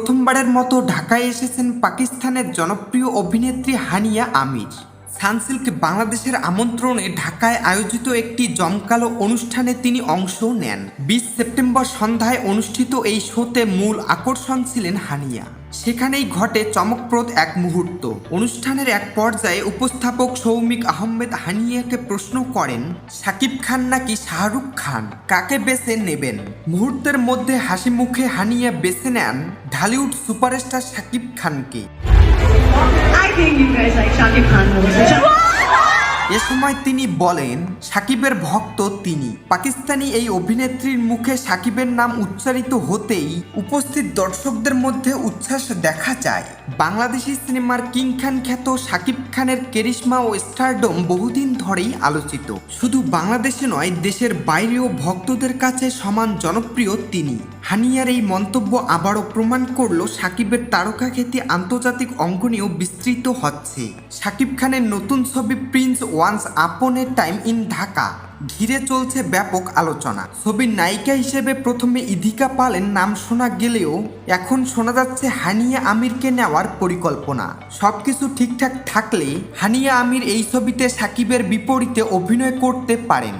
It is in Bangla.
প্রথমবারের মতো ঢাকায় এসেছেন পাকিস্তানের জনপ্রিয় অভিনেত্রী হানিয়া আমির। সানসিল্ক বাংলাদেশের আমন্ত্রণে ঢাকায় আয়োজিত একটি জমকালো অনুষ্ঠানে তিনি অংশ নেন। বিশ সেপ্টেম্বর সন্ধ্যায় অনুষ্ঠিত এই শোতে মূল আকর্ষণ ছিলেন হানিয়া। সেখানেই ঘটে চমকপ্রদ এক মুহূর্ত। অনুষ্ঠানের এক পর্যায়ে উপস্থাপক সৌমিক আহমেদ হানিয়াকে প্রশ্ন করেন, সাকিব খান নাকি শাহরুখ খান? কাকে বেছে নেবেন? মুহূর্তের মধ্যে হাসি মুখে হানিয়া বেছে নেন ঢালিউড সুপারস্টার সাকিব খানকে। এ সময় তিনি বলেন সাকিবের ভক্ত তিনি। পাকিস্তানি এই অভিনেত্রীর মুখে সাকিবের নাম উচ্চারিত হতেই উপস্থিত দর্শকদের মধ্যে উচ্ছ্বাস দেখা যায়। বাংলাদেশি সিনেমার কিং খান খ্যাত সাকিব খানের কেরিশমা ও স্টারডম বহুদিন ধরেই আলোচিত। শুধু বাংলাদেশে নয়, দেশের বাইরেও ভক্তদের কাছে সমান জনপ্রিয় তিনি। হানিয়ার এই মন্তব্য আবারও প্রমাণ করল সাকিবের তারকা খ্যাতি আন্তর্জাতিক অঙ্গনেও বিস্তৃত হচ্ছে। সাকিব খানের নতুন ছবি Prince once upon A time in Dhaka ঘিরে চলছে ব্যাপক আলোচনা। ছবির নায়িকা হিসেবে প্রথমে ইধিকা পালেন নাম শোনা গেলেও এখন শোনা যাচ্ছে হানিয়া আমিরকে নেওয়ার পরিকল্পনা। সবকিছু ঠিকঠাক থাকলে হানিয়া আমির এই ছবিতে সাকিবের বিপরীতে অভিনয় করতে পারেন।